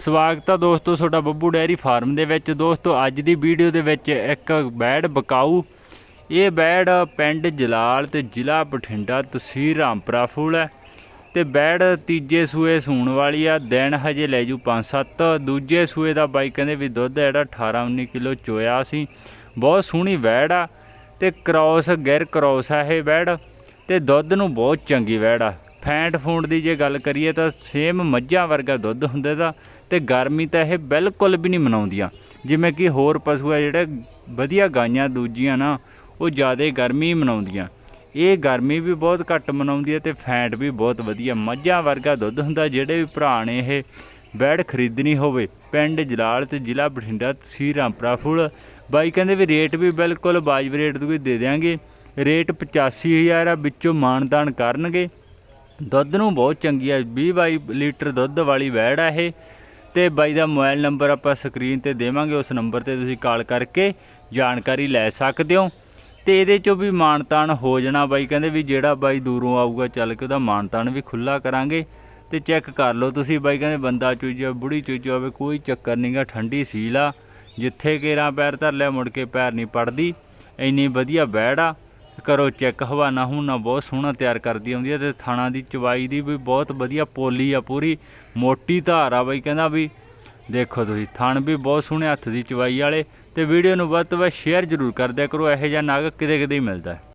ਸਵਾਗਤ ਆ ਦੋਸਤੋ ਤੁਹਾਡਾ ਬੱਬੂ ਡੈਰੀ ਫਾਰਮ ਦੇ ਵਿੱਚ। ਦੋਸਤੋ, ਅੱਜ ਦੀ ਵੀਡੀਓ ਦੇ ਵਿੱਚ ਇੱਕ ਬੈੜ ਬਕਾਊ। ਇਹ ਬੈੜ ਪਿੰਡ ਜਲਾਲ ਤੇ ਜ਼ਿਲ੍ਹਾ ਬਠਿੰਡਾ ਤਹਿਸੀਲ ਰਾਮਪੁਰਾ ਫੂਲ ਹੈ। ਤੇ ਬੈੜ ਤੀਜੇ ਸੂਏ ਸੂਣ ਵਾਲੀ ਆ। ਦਿਨ ਹਜੇ ਲੈ ਜੂ 5-7 ਦੂਜੇ ਸੂਏ ਦਾ ਬਾਈ ਕਹਿੰਦੇ ਵੀ ਦੁੱਧ ਜਿਹੜਾ 18-19 ਕਿਲੋ ਚੋਇਆ ਸੀ। ਬਹੁਤ ਸੋਹਣੀ ਬੈੜ ਆ ਤੇ ਕ੍ਰੋਸ, ਗਿਰ ਕ੍ਰੋਸ ਆ ਇਹ ਬੈੜ ਤੇ ਦੁੱਧ ਨੂੰ ਬਹੁਤ ਚੰਗੀ ਵੈੜ ਆ। ਫੈਂਟ ਫੂੰਡ ਦੀ ਜੇ ਗੱਲ ਕਰੀਏ ਤਾਂ ਸੇਮ ਮੱਝਾਂ ਵਰਗਾ ਦੁੱਧ ਹੁੰਦਾ ਦਾ ਤੇ ਗਰਮੀ ਤਾਂ ਇਹ ਬਿਲਕੁਲ ਵੀ ਨਹੀਂ ਮਨਾਉਂਦੀਆਂ। ਜਿਵੇਂ ਕਿ ਹੋਰ ਪਸ਼ੂ ਆ ਜਿਹੜੇ ਵਧੀਆ ਗਾਈਆਂ ਦੂਜੀਆਂ ਨਾ, ਉਹ ਜ਼ਿਆਦਾ ਗਰਮੀ ਮਨਾਉਂਦੀਆਂ। ਇਹ ਗਰਮੀ ਵੀ ਬਹੁਤ ਘੱਟ ਮਨਾਉਂਦੀ ਹੈ ਤੇ ਫੈਂਟ ਵੀ ਬਹੁਤ ਵਧੀਆ। ਮੱਝਾਂ ਵਰਗਾ ਦੁੱਧ ਹੁੰਦਾ, ਜਿਹੜੇ ਵੀ ਭਰਾ ਨੇ ਇਹ ਬੈੜ ਖਰੀਦਣੀ ਹੋਵੇ, ਪਿੰਡ ਜਲਾਲ ਤੇ ਜ਼ਿਲ੍ਹਾ ਬਠਿੰਡਾ, ਤਹਿਸੀਲ ਰਾਮਪੁਰਾ ਬਾਈ ਕਹਿੰਦੇ ਵੀ ਰੇਟ ਵੀ ਬਿਲਕੁਲ ਵਾਜਬ ਰੇਟ ਤੋਂ ਦੇ ਦਿਆਂਗੇ। ਰੇਟ 85000 ਆ, ਵਿੱਚੋਂ ਮਾਨਦਾਨ ਕਰਨਗੇ। ਦੁੱਧ ਨੂੰ ਬਹੁਤ ਚੰਗੀ ਆ 20 22 ਲੀਟਰ ਦੁੱਧ ਵਾਲੀ ਵੈੜ ਆ ਇਹ। ਤੇ ਬਾਈ ਦਾ ਮੋਬਾਈਲ ਨੰਬਰ ਆਪਾਂ ਸਕਰੀਨ ਤੇ ਦੇਵਾਂਗੇ, ਉਸ ਨੰਬਰ ਤੇ ਤੁਸੀਂ ਕਾਲ ਕਰਕੇ ਜਾਣਕਾਰੀ ਲੈ ਸਕਦੇ ਹੋ। ਤੇ ਇਹਦੇ ਚੋਂ ਵੀ ਮਾਨਤਾਨ ਹੋ ਜਾਣਾ ਬਾਈ, ਕਹਿੰਦੇ ਵੀ ਜਿਹੜਾ ਬਾਈ ਦੂਰੋਂ ਆਊਗਾ, ਚੱਲ ਕੇ ਉਹਦਾ ਮਾਨਤਾਨ ਵੀ ਖੁੱਲਾ ਕਰਾਂਗੇ। ਤੇ ਚੈੱਕ ਕਰ ਲਓ ਤੁਸੀਂ ਬਾਈ, ਕਹਿੰਦੇ ਬੰਦਾ ਚੂਜਾ ਬੁੜੀ ਚੂਜਾ ਹੋਵੇ ਕੋਈ ਚੱਕਰ ਨਹੀਂਗਾ ਠੰਡੀ ਸੀਲ ਆ। ਜਿੱਥੇ ਕੇਰਾਂ ਪੈਰ ਧਰ ਲਿਆ, ਮੁੜ ਕੇ ਪੈਰ ਨਹੀਂ ਪੜਦੀ। ਇੰਨੀ ਵਧੀਆ ਬੈੜ ਆ। ਕਰੋ ਚੈੱਕ ਹਵਾਨਾ ਹੁਣਾ ਬਹੁਤ ਸੋਹਣਾ ਤਿਆਰ ਕਰਦੀ ਆਉਂਦੀ ਹੈ ਤੇ ਥਾਣਾ ਦੀ ਚਵਾਈ ਦੀ ਵੀ ਬਹੁਤ ਵਧੀਆ ਪੋਲੀ ਆ ਪੂਰੀ, ਮੋਟੀ ਧਾਰ ਆ ਬਈ ਕਹਿੰਦਾ ਵੀ। ਦੇਖੋ ਤੁਸੀਂ, ਥਣ ਵੀ ਬਹੁਤ ਸੋਹਣੇ ਹੱਥ ਦੀ ਚਵਾਈ ਵਾਲੇ ਤੇ ਵੀਡੀਓ ਨੂੰ ਵੱਧ ਤੋਂ ਵੱਧ ਸ਼ੇਅਰ ਜ਼ਰੂਰ ਕਰ ਦਿਆ ਕਰੋ, ਇਹੋ ਜਿਹਾ ਨਾਗ ਕਿਤੇ ਕਿਤੇ ਹੀ ਮਿਲਦਾ।